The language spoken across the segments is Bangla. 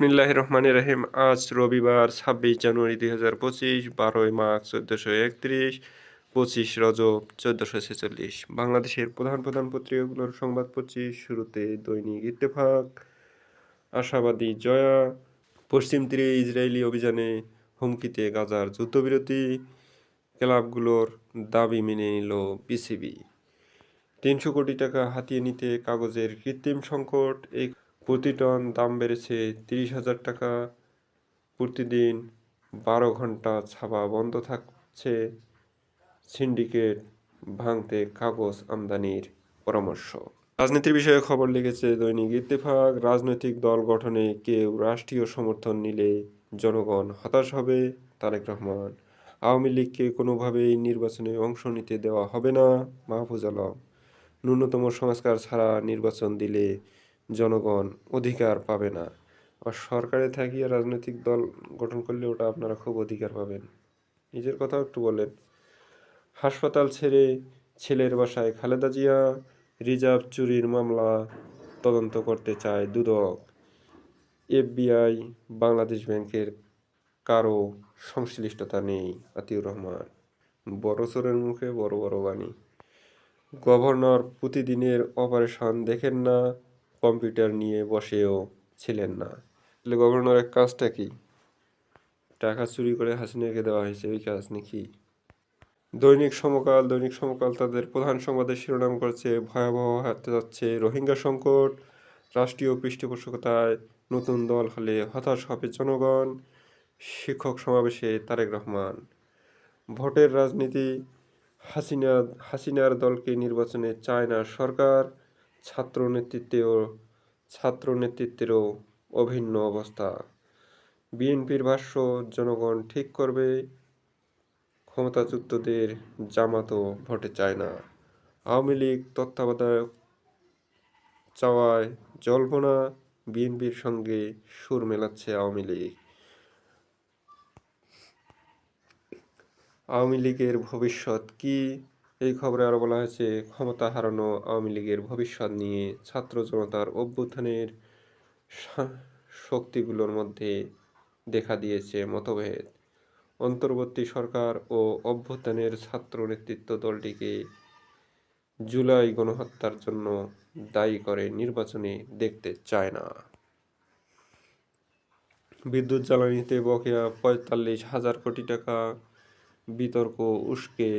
বিসমিল্লাহ রহমান রহিম। আজ রবিবার ছাব্বিশ জানুয়ারি দুই হাজার পঁচিশ, বারোই মার্চ চোদ্দোশো একত্রিশ, পঁচিশ রজব চোদ্দোশো ছেচল্লিশ। বাংলাদেশের প্রধান প্রধান পত্রিকাগুলোর সংবাদ পড়ছি শুরুতে দৈনিক ইত্তেফাক, আশাবাদী জয়া, পশ্চিম তীরে ইসরায়েলি অভিযানে হুমকিতে গাজার যুদ্ধবিরতি, ক্লাবগুলোর দাবি মেনে নিল বিসিবি। তিনশো কোটি টাকা হাতিয়ে নিতে কাগজের কৃত্রিম সংকট, এই প্রতি টন দাম বেড়েছে তিরিশ হাজার টাকা। প্রতিদিন বারো ঘণ্টা ছাপা বন্ধ থাকছে সিন্ডিকেট, ভাঙতে কাগজ আমদানির পরামর্শ। রাজনীতির বিষয়ে খবর লিখেছে দৈনিক ইত্তেফাক। রাজনৈতিক দল গঠনে কেউ রাষ্ট্রীয় সমর্থন নিলে জনগণ হতাশ হবে, তারেক রহমান। আওয়ামী লীগকে কোনোভাবেই নির্বাচনে অংশ নিতে দেওয়া হবে না। মাহফুজ আলম, ন্যূনতম সংস্কার ছাড়া নির্বাচন দিলে জনগণ অধিকার পাবে না। আর সরকারে থাকিয়ে রাজনৈতিক দল গঠন করলে ওটা আপনারা খুব অধিকার পাবেন। নিজের কথাও একটু বলেন। হাসপাতাল ছেড়ে ছেলের বাসায় খালেদা জিয়া রিজার্ভ চুরির মামলা তদন্ত করতে চায় দুদক। এফবিআই, বাংলাদেশ ব্যাংকের কারও সংশ্লিষ্টতা নেই, আতিউর রহমান। বড় চোরের মুখে বড় বড় বাণী। গভর্নর প্রতিদিনের অপারেশন দেখেন না কম্পিউটার নিয়ে বসেও ছিলেন না। তাহলে গভর্নরের কাজটা কি? টাকা চুরি করে হাসিনাকে দেওয়া হয়েছে, ওই কাজ নাকি? দৈনিক সমকাল দৈনিক সমকাল তাদের প্রধান সংবাদের শিরোনাম করছে, ভয়াবহ হাতে যাচ্ছে রোহিঙ্গা সংকট, রাষ্ট্রীয় পৃষ্ঠপোষকতায় নতুন দল হলে হতাশ হবে জনগণ, শিক্ষক সমাবেশে তারেক রহমান। ভোটের রাজনীতি, হাসিনা, হাসিনার দলকে নির্বাচনে চায় না সরকার ছাত্র নেতৃত্বেও ছাত্র নেতৃত্বেরও অভিন্ন অবস্থা। বিএনপির ভাষ্য, জনগণ ঠিক করবে ক্ষমতাযুক্তদের জামাতও ভোটে চায় না। আওয়ামী লীগ তত্ত্বাবধায়ক চাওয়ায় জল্পনা বিএনপির সঙ্গে সুর মেলাচ্ছে আওয়ামী লীগ। আওয়ামী লীগের ভবিষ্যৎ কি? এই খবরে আরও বলা হয়েছে, ক্ষমতা হারানো আওয়ামী লীগের ভবিষ্যৎ নিয়ে ছাত্র জনতার অভ্যুত্থানের শক্তিগুলোর মধ্যে দেখা দিয়েছে মতভেদ। অন্তর্বর্তী সরকার ও অভ্যুত্থানের ছাত্র নেতৃত্ব দলটিকে জুলাই গণহত্যার জন্য দায়ী করে নির্বাচনে দেখতে চায় না। বিদ্যুৎ জ্বালানিতে বকেয়া পঁয়তাল্লিশ হাজার কোটি টাকা বিতর্ক উস্কে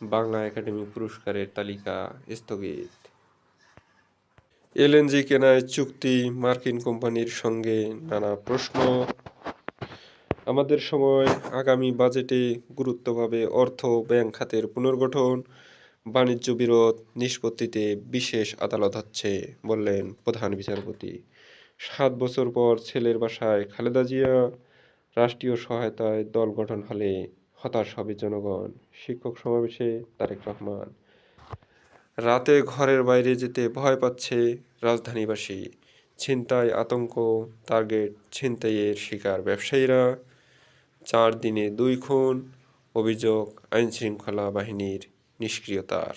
বাংলা একাডেমি পুরস্কারের তালিকা স্থগিত। এলএনজি কেনায় চুক্তি মার্কিন কোম্পানির সঙ্গে নানা প্রশ্ন। আমাদের সময় আগামী বাজেটে গুরুত্বভাবে অর্থ ব্যাংক খাতের পুনর্গঠন, বাণিজ্য বিরোধ, নিষ্পত্তিতে বিশেষ আদালত হচ্ছে, বললেন প্রধান বিচারপতি। সাত বছর পর ছেলের বাসায় খালেদা জিয়া, রাষ্ট্রীয় সহায়তায় দল গঠন হলে হতাশ হবে জনগণ। শিক্ষক সমাবেশে তারেক রহমান। রাতে ঘরের বাইরে যেতে ভয় পাচ্ছে রাজধানীবাসী। ছিনতাই আতঙ্ক, টার্গেট ছিনতাইয়ের শিকার ব্যবসায়ীরা। চার দিনে দুই খুন, অভিযোগ আইনশৃঙ্খলা বাহিনীর নিষ্ক্রিয়তার।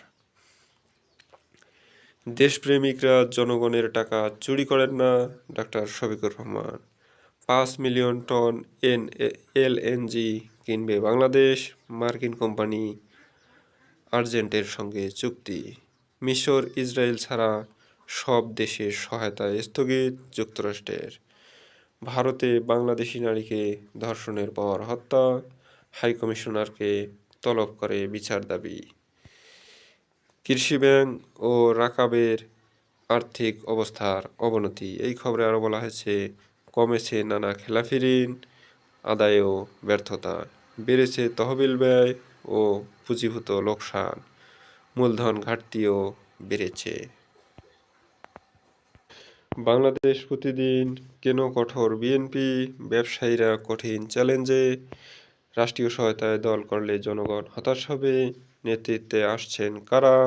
দেশপ্রেমিকরা জনগণের টাকা চুরি করেন না, ডাক্তার শফিকুর রহমান। পাঁচ million ton N L LNG কিনবে বাংলাদেশ মার্কিন কোম্পানি আর্জেন্টের সঙ্গে চুক্তি। মিশর, ইসরায়েল ছাড়া সব দেশের সহায়তা স্থগিত যুক্তরাষ্ট্রের। ভারতে বাংলাদেশি নারীকে ধর্ষণের পর হত্যা হাইকমিশনারকে তলব করে বিচার দাবি। কৃষি ব্যাংক ও রাকাবের আর্থিক অবস্থার অবনতি, এই খবরে আরও বলা হয়েছে, কমেছে নানা খেলাফি ঋণ আদায়েও ব্যর্থতা। বেড়েছে তহবিল ব্যয় ও পুঁজিভূত লোকসান। মূলধন ঘাটতিও বেড়েছে। বাংলাদেশ প্রতিদিন কেন কঠোর? বিএনপি ব্যবসায়ীরা কঠিন চ্যালেঞ্জে রাষ্ট্রীয় সহায়তায় দল করলে জনগণ হতাশ হবে। নেতৃত্বে আসছেন কারা?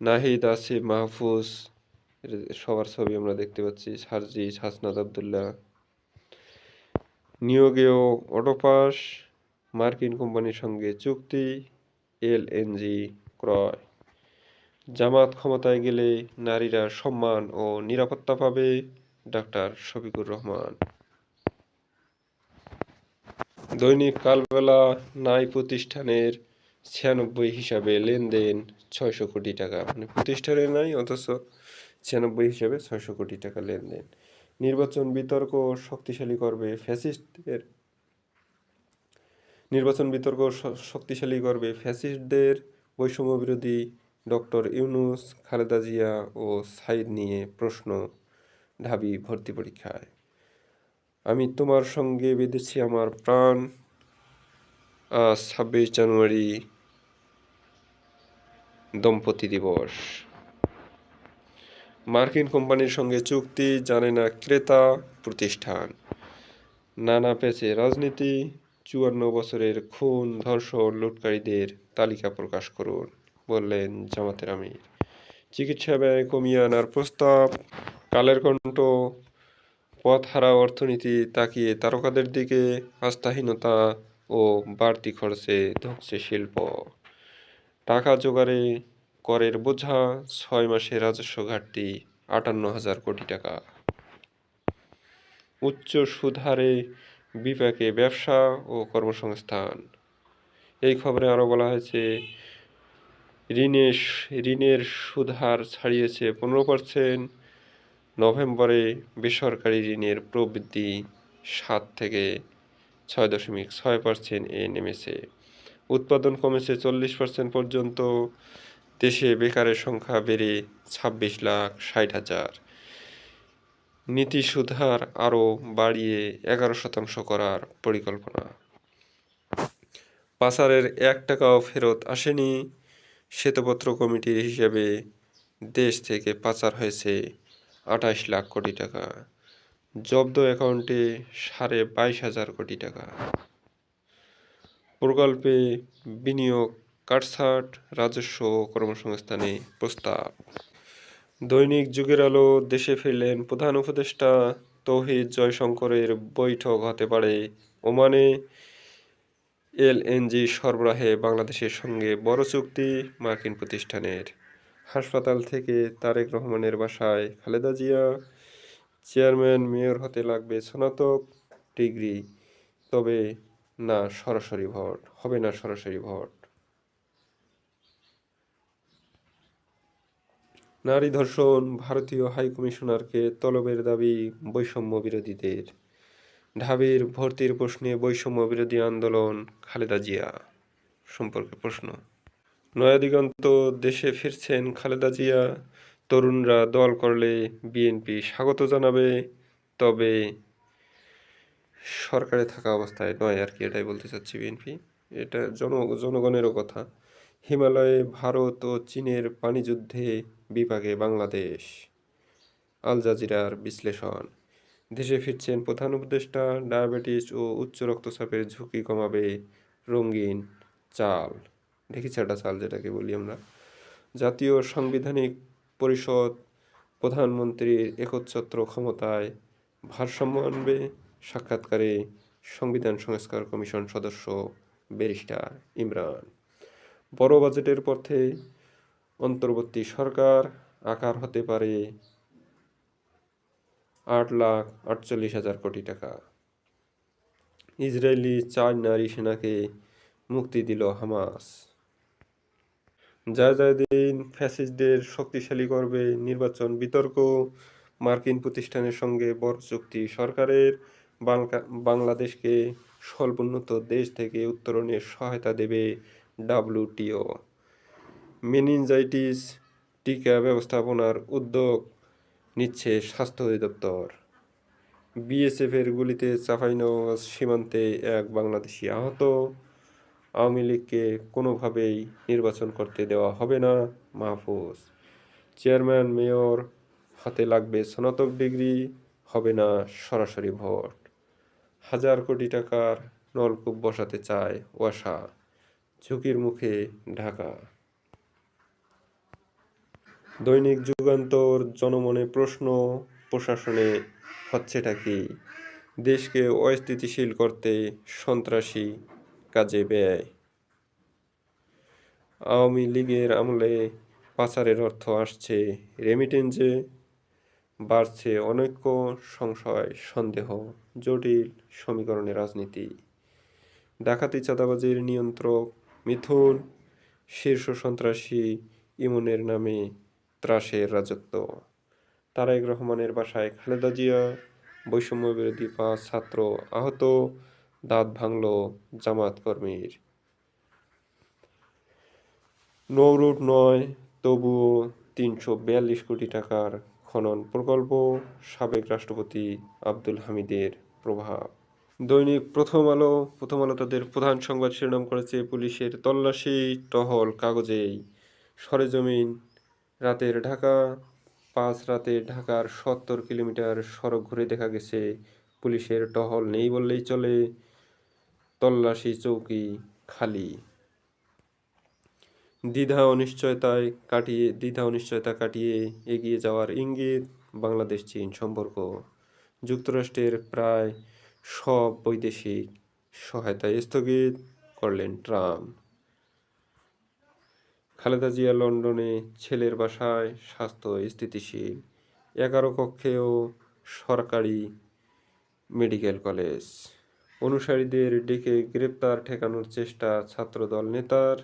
নাহিদ আসিফ মাহফুজ সবার ছবি আমরা দেখতে পাচ্ছি। সার্জিস, হাসনাত আবদুল্লাহ নিয়োগেও অটোপাস, মার্কিন কোম্পানির সঙ্গে চুক্তি এলএনজি ক্রয়। জামাত ক্ষমতায় গেলে নারীরা সম্মান ও নিরাপত্তা পাবে ডাক্তার শফিকুর রহমান। দৈনিক কালবেলা নাই প্রতিষ্ঠানের ছিয়ানব্বই হিসাবে লেনদেন ছয়শো কোটি টাকা। মানে প্রতিষ্ঠানে নাই, অথচ ছিয়ানব্বই হিসাবে ছয়শো কোটি টাকা লেনদেন। নির্বাচন বিতর্ক শক্তিশালী করবে ফ্যাসিস্টদের নির্বাচন বিতর্ক শক্তিশালী করবে ফ্যাসিস্টদের বৈষম্য বিরোধী ডক্টর ইউনুস, খালেদা জিয়া ও সাইদ নিয়ে প্রশ্ন, ঢাবি ভর্তি পরীক্ষায়। আমি তোমার সঙ্গে বেঁধেছি আমার প্রাণ। ছাব্বিশ জানুয়ারি, দম্পতি দিবস। মার্কিন কোম্পানির সঙ্গে চুক্তি জানে না ক্রেতা প্রতিষ্ঠান। নানা পেছে রাজনীতি, চুয়ান্ন বছরের খুন, ধর্ষণ, লুটকারীদের তালিকা প্রকাশ করুন, বললেন জামাতের আমির। চিকিৎসা ব্যয় কমিয়ে আনার প্রস্তাব, কালের কণ্ঠ, পথহারা অর্থনীতি তাকিয়ে তারকাদের দিকে আস্থাহীনতা ও বাড়তি খরচে ধকছে শিল্প। টাকা জোগাড়ে করের বোঝা, ছয় মাসে রাজস্ব ঘাটতি, আটান্ন হাজার কোটি টাকা। উচ্চ সুদ হারে বিপাকে ব্যবসা ও কর্মসংস্থান। এই খবরে আরও বলা হয়েছে, ঋণের ঋণের সুদ হার ছাড়িয়েছে পনেরো পার্সেন্ট নভেম্বরে বেসরকারি ঋণের প্রবৃদ্ধি সাত থেকে ছয় দশমিক ছয় পার্সেন্ট এ নেমেছে। উৎপাদন কমেছে চল্লিশ পার্সেন্ট পর্যন্ত। দেশে বেকারের সংখ্যা বেড়ে ছাব্বিশ লাখ ষাট হাজার। নীতি সুধার আরও বাড়িয়ে এগারো শতাংশ করার পরিকল্পনা। পাচারের এক টাকাও ফেরত আসেনি শ্বেতপত্র কমিটির হিসাবে। দেশ থেকে পাচার হয়েছে আঠাশ লাখ কোটি টাকা। জব্দ অ্যাকাউন্টে সাড়ে বাইশ হাজার কোটি টাকা। প্রকল্পে বিনিয়োগ কাটছাট রাজস্ব কর্মসংস্থানে প্রস্তাব। দৈনিক যুগের আলো দেশে ফিরলেন প্রধান উপদেষ্টা। তৌহিদ জয়শঙ্করের বৈঠক হতে পারে ওমানে। এলএনজি সরবরাহে বাংলাদেশের সঙ্গে বড় চুক্তি মার্কিন প্রতিষ্ঠানের। হাসপাতাল থেকে তারেক রহমানের বাসায় খালেদা জিয়া। চেয়ারম্যান, মেয়র হতে লাগবে স্নাতক ডিগ্রি। তবে না সরাসরি ভোট হবে না সরাসরি ভোট নারী ধর্ষণ ভারতীয় হাইকমিশনারকে তলবের দাবি বৈষম্য বিরোধীদের। ঢাবির ভর্তির প্রশ্নে বৈষম্য বিরোধী আন্দোলন, খালেদা জিয়া। সম্পর্কে প্রশ্ন। নয়াদিগন্ত দেশে ফিরছেন খালেদা জিয়া। তরুণরা দল করলে বিএনপি স্বাগত জানাবে, তবে সরকারে থাকা অবস্থায় নয় আর কি, এটাই বলতে চাচ্ছি বিএনপি। এটা জন, জনগণেরও কথা। হিমালয়ে ভারত ও চীনের পানিযুদ্ধে বিপাকে বাংলাদেশ। আল জাজিরার বিশ্লেষণ। দেশে ফিরছেন প্রধান উপদেষ্টা, ডায়াবেটিস ও উচ্চ রক্তচাপের ঝুঁকি কমাবে রঙিন চাল। ঢেকিছাটা চাল যেটাকে বলি আমরা। জাতীয় সাংবিধানিক পরিষদ, প্রধানমন্ত্রীর একচ্ছত্র ক্ষমতায় ভারসাম্য আনবে সাক্ষাৎকারে সংবিধান সংস্কার কমিশন সদস্য ব্যারিস্টার ইমরান। বড় বাজেটের পথে অন্তর্বর্তী সরকার আকার হতে পারে আট লাখ আটচল্লিশ হাজার কোটি টাকা। ইসরায়েলি চার নারী সেনাকে মুক্তি দিল হামাস। জায়দিন ফ্যাসিস্টদের শক্তিশালী করবে নির্বাচন বিতর্ক, মার্কিন প্রতিষ্ঠানের সঙ্গে বড় চুক্তি, সরকারের বাংলা- বাংলাদেশকে স্বল্পোন্নত দেশ থেকে উত্তরণের সহায়তা দেবে ডাব্লিউটিও। মেনিনজাইটিস টিকা ব্যবস্থাপনার উদ্যোগ নিচ্ছে স্বাস্থ্য অধিদপ্তর। বিএসএফের গুলিতে চাঁপাইনবাবগঞ্জ সীমান্তে এক বাংলাদেশি আহত। আওয়ামী লীগকে কোনোভাবেই নির্বাচন করতে দেওয়া হবে না মাহফুজ। চেয়ারম্যান, মেয়র হাতে লাগবে স্নাতক ডিগ্রি, হবে না সরাসরি ভোট। হাজার কোটি টাকার নলকূপ বসাতে চায় ওয়াসা। ঝুঁকির মুখে ঢাকা। দৈনিক যুগান্তর, জনমনে প্রশ্ন, প্রশাসনে হচ্ছেটা কি? দেশকে অস্থিতিশীল করতে সন্ত্রাসী কাজে ব্যয়। আওয়ামী লীগের আমলে পাচারের অর্থ আসছে রেমিটেন্সে বাড়ছে অনৈক্য সংশয়, সন্দেহ, জটিল সমীকরণে রাজনীতি। ডাকাতি চাঁদাবাজির নিয়ন্ত্রক মিথুন, শীর্ষ সন্ত্রাসী ইমনের নামে ত্রাসের রাজত্ব। তারেক রহমানের বাসায় খালেদা জিয়া, বৈষম্য বিরোধী পাঁচ ছাত্র আহত, দাঁত ভাঙল জামাত কর্মীর। নৌরুট নয়, তবুও তিনশো বিয়াল্লিশ কোটি টাকার খনন প্রকল্প, সাবেক রাষ্ট্রপতি আব্দুল হামিদের প্রভাব। দৈনিক প্রথম আলো প্রথম আলো তাদের প্রধান সংবাদ শিরোনাম করেছে পুলিশের তল্লাশি, টহল কাগজেই। সরেজমিন রাতের ঢাকা, পাঁচ রাতে ঢাকার সত্তর কিলোমিটার সড়ক ঘুরে দেখা গেছে। পুলিশের টহল নেই বললেই চলে। তল্লাশি চৌকি খালি। দ্বিধা অনিশ্চয়তায় কাটিয়ে, দ্বিধা অনিশ্চয়তা কাটিয়ে এগিয়ে যাওয়ার ইঙ্গিত বাংলাদেশ, চীন সম্পর্ক। যুক্তরাষ্ট্রের প্রায় সব বৈদেশিক সহায়তা স্থগিত করলেন ট্রাম্প। খালেদা জিয়া লন্ডনে ছেলের বাসায় স্বাস্থ্য স্থিতিশীল, এগারো কক্ষেও সরকারি মেডিকেল কলেজ। অনুসারীদের ডেকে গ্রেপ্তার, ঠেকানোর চেষ্টা ছাত্রদল নেতার।